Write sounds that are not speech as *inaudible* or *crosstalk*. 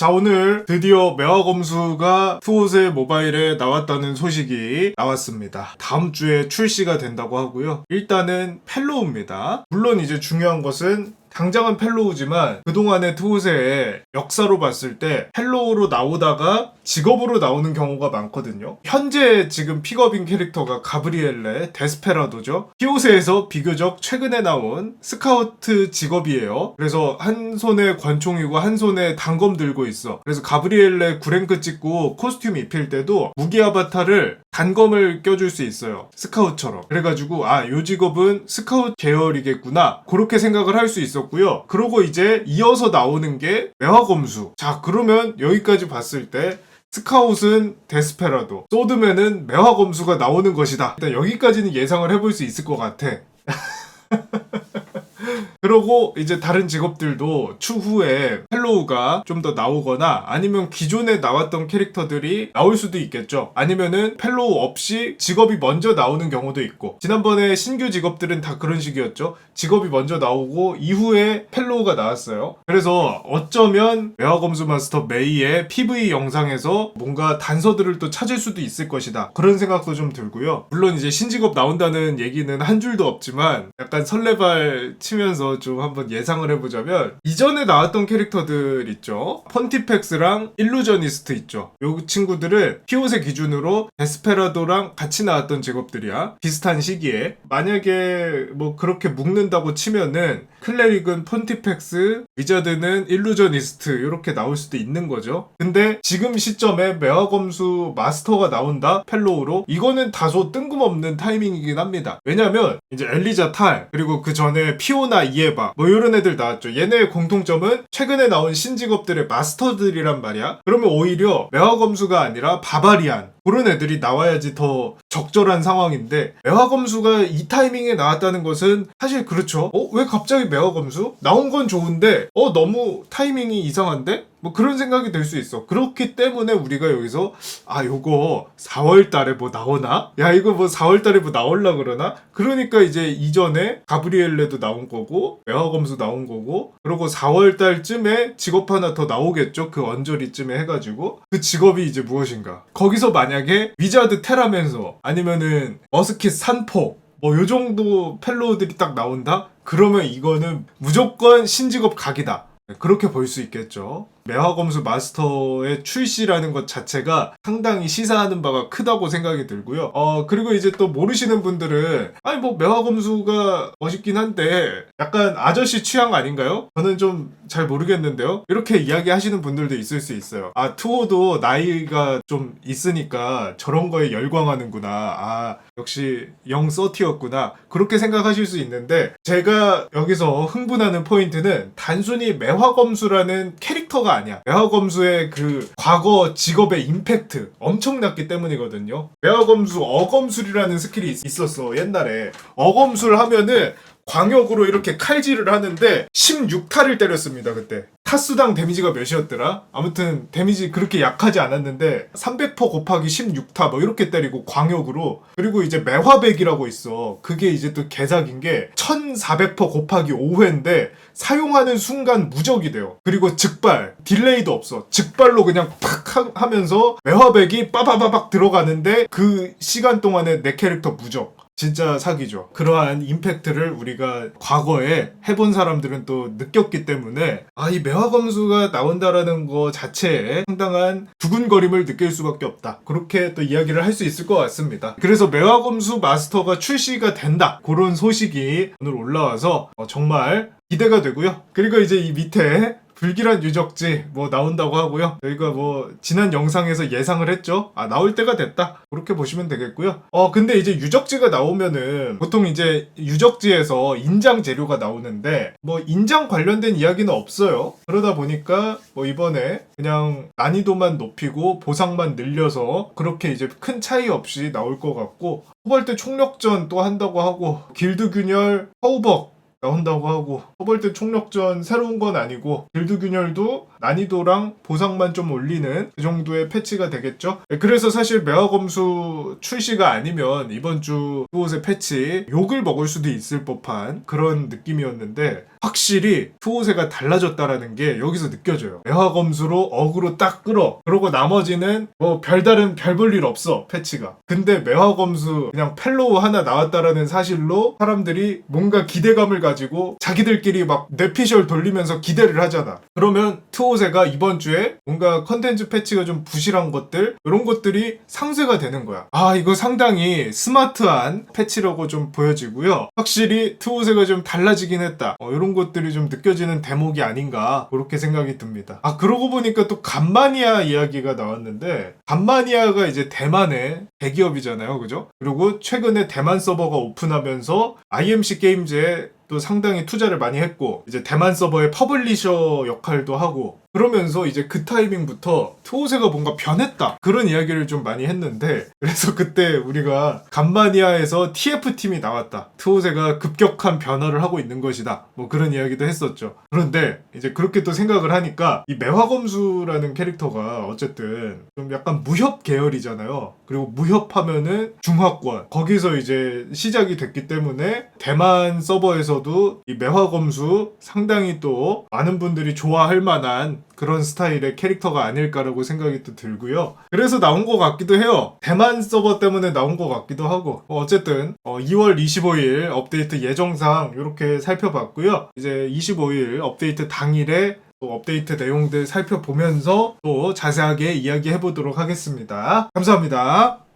자 오늘 드디어 매화검수가 투옷의 모바일에 나왔다는 소식이 나왔습니다. 다음 주에 출시가 된다고 하고요. 일단은 펠로우입니다. 물론 이제 중요한 것은 당장은 펠로우지만 그동안의 투옷의 역사로 봤을 때 펠로우로 나오다가 직업으로 나오는 경우가 많거든요. 현재 지금 픽업인 캐릭터가 가브리엘레 데스페라도죠. 히오세에서 비교적 최근에 나온 스카우트 직업이에요. 그래서 한 손에 권총이고 한 손에 단검 들고 있어. 그래서 가브리엘레 구랭크 찍고 코스튬 입힐 때도 무기 아바타를 단검을 껴줄 수 있어요. 스카우트처럼. 그래가지고 아, 요 직업은 스카우트 계열이겠구나. 그렇게 생각을 할 수 있었고요. 그러고 이제 이어서 나오는 게 매화검수. 자, 그러면 여기까지 봤을 때 스카웃은 데스페라도, 소드맨은 매화검수가 나오는 것이다. 일단 여기까지는 예상을 해볼 수 있을 것 같아. *laughs* 그러고 이제 다른 직업들도 추후에 펠로우가 좀 더 나오거나 아니면 기존에 나왔던 캐릭터들이 나올 수도 있겠죠. 아니면은 펠로우 없이 직업이 먼저 나오는 경우도 있고 지난번에 신규 직업들은 다 그런 식이었죠. 직업이 먼저 나오고 이후에 펠로우가 나왔어요. 그래서 어쩌면 매화검수 마스터 메이의 PV 영상에서 뭔가 단서들을 또 찾을 수도 있을 것이다. 그런 생각도 좀 들고요. 물론 이제 신직업 나온다는 얘기는 한 줄도 없지만 약간 설레발 치면서 좀 한번 예상을 해보자면 이전에 나왔던 캐릭터들 있죠. 펀티펙스랑 일루저니스트 있죠. 요 친구들은 피옷의 기준으로 데스페라도랑 같이 나왔던 직업들이야. 비슷한 시기에. 만약에 뭐 그렇게 묶는다고 치면은 클레릭은 펀티펙스, 위자드는 일루저니스트 이렇게 나올 수도 있는 거죠. 근데 지금 시점에 매화검수 마스터가 나온다 펠로우로 이거는 다소 뜬금없는 타이밍이긴 합니다. 왜냐면 이제 엘리자 탈 그리고 그 전에 피오나 이에바 뭐 이런 애들 나왔죠. 얘네의 공통점은 최근에 나온 신직업들의 마스터들이란 말이야. 그러면 오히려 매화검수가 아니라 바바리안 그런 애들이 나와야지 더 적절한 상황인데 매화검수가 이 타이밍에 나왔다는 것은 사실 그렇죠. 어? 왜 갑자기 매화검수? 나온 건 좋은데 어 너무 타이밍이 이상한데? 뭐 그런 생각이 들 수 있어. 그렇기 때문에 우리가 여기서 아 요거 4월 달에 뭐 나오나? 야 이거 뭐 4월 달에 뭐 나올라 그러나? 그러니까 이제 이전에 가브리엘레도 나온 거고 매화검수 나온 거고 그리고 4월 달쯤에 직업 하나 더 나오겠죠. 그 언저리쯤에 해 가지고 그 직업이 이제 무엇인가? 거기서 만약에 위자드 테라면서 아니면은 머스킷 산포 뭐 요 정도 펠로우들이 딱 나온다? 그러면 이거는 무조건 신직업 각이다. 그렇게 볼 수 있겠죠. 매화검수 마스터의 출시라는 것 자체가 상당히 시사하는 바가 크다고 생각이 들고요. 어, 그리고 이제 또 모르시는 분들은, 아니, 뭐, 매화검수가 멋있긴 한데, 약간 아저씨 취향 아닌가요? 저는 좀 잘 모르겠는데요. 이렇게 이야기 하시는 분들도 있을 수 있어요. 아, 투어도 나이가 좀 있으니까 저런 거에 열광하는구나. 아, 역시 영 서티였구나. 그렇게 생각하실 수 있는데, 제가 여기서 흥분하는 포인트는 단순히 매화검수라는 캐릭터가 아니야. 매화검수의 그 과거 직업의 임팩트 엄청났기 때문이거든요. 매화검수 어검술이라는 스킬이 있- 있었어 옛날에. 어검술 하면은 광역으로 이렇게 칼질을 하는데 16타를 때렸습니다 그때 타수당 데미지가 몇이었더라? 아무튼 데미지 그렇게 약하지 않았는데 300% 곱하기 16타 뭐 이렇게 때리고 광역으로 그리고 이제 매화백이라고 있어. 그게 이제 또 개사긴 게1400% 곱하기 5회인데 사용하는 순간 무적이 돼요. 그리고 즉발 딜레이도 없어. 즉발로 그냥 팍 하- 하면서 매화백이 빠바바박 들어가는데 그 시간 동안에 내 캐릭터 무적 진짜 사기죠. 그러한 임팩트를 우리가 과거에 해본 사람들은 또 느꼈기 때문에 아 이 매화검수가 나온다라는 거 자체에 상당한 두근거림을 느낄 수밖에 없다. 그렇게 또 이야기를 할 수 있을 것 같습니다. 그래서 매화검수 마스터가 출시가 된다. 그런 소식이 오늘 올라와서 어, 정말 기대가 되고요. 그리고 이제 이 밑에 불길한 유적지 뭐 나온다고 하고요. 저희가 뭐 지난 영상에서 예상을 했죠. 아 나올 때가 됐다. 그렇게 보시면 되겠고요. 어 근데 이제 유적지가 나오면은 보통 이제 유적지에서 인장 재료가 나오는데 뭐 인장 관련된 이야기는 없어요. 그러다 보니까 뭐 이번에 그냥 난이도만 높이고 보상만 늘려서 그렇게 이제 큰 차이 없이 나올 것 같고 후발 때 총력전 또 한다고 하고 길드 균열 허우벅 나온다고 하고 허벌트 총력전 새로운 건 아니고 길드 균열도 난이도랑 보상만 좀 올리는 그 정도의 패치가 되겠죠. 네, 그래서 사실 매화 검수 출시가 아니면 이번 주 투옷의 패치 욕을 먹을 수도 있을 법한 그런 느낌이었는데 확실히 투옷세가 달라졌다라는 게 여기서 느껴져요. 매화 검수로 어그로 딱 끌어. 그러고 나머지는 뭐 별다른 별 볼 일 없어 패치가. 근데 매화 검수 그냥 펠로우 하나 나왔다라는 사실로 사람들이 뭔가 기대감을 가 지고 자기들끼리 막 뇌피셜 돌리면서 기대를 하잖아. 그러면 투오세가 이번 주에 뭔가 컨텐츠 패치가 좀 부실한 것들 이런 것들이 상쇄가 되는 거야. 아 이거 상당히 스마트한 패치라고 좀 보여지고요. 확실히 투오세가 좀 달라지긴 했다. 어, 이런 것들이 좀 느껴지는 대목이 아닌가 그렇게 생각이 듭니다. 아 그러고 보니까 또 간마니아 이야기가 나왔는데 간마니아가 이제 대만의 대기업이잖아요, 그죠? 그리고 최근에 대만 서버가 오픈하면서 IMC 게임즈에 또 상당히 투자를 많이 했고 이제 대만 서버의 퍼블리셔 역할도 하고 그러면서 이제 그 타이밍부터 투오세가 뭔가 변했다. 그런 이야기를 좀 많이 했는데 그래서 그때 우리가 간마니아에서 TF팀이 나왔다. 투오세가 급격한 변화를 하고 있는 것이다. 뭐 그런 이야기도 했었죠. 그런데 이제 그렇게 또 생각을 하니까 이 매화검수라는 캐릭터가 어쨌든 좀 약간 무협 계열이잖아요. 그리고 무협하면은 중화권. 거기서 이제 시작이 됐기 때문에 대만 서버에서도 이 매화검수 상당히 또 많은 분들이 좋아할 만한 그런 스타일의 캐릭터가 아닐까라고 생각이 또 들고요. 그래서 나온 것 같기도 해요. 대만 서버 때문에 나온 것 같기도 하고. 어, 어쨌든 어, 2월 25일 업데이트 예정상 이렇게 살펴봤고요. 이제 25일 업데이트 당일에 또 업데이트 내용들 살펴보면서 또 자세하게 이야기해 보도록 하겠습니다. 감사합니다.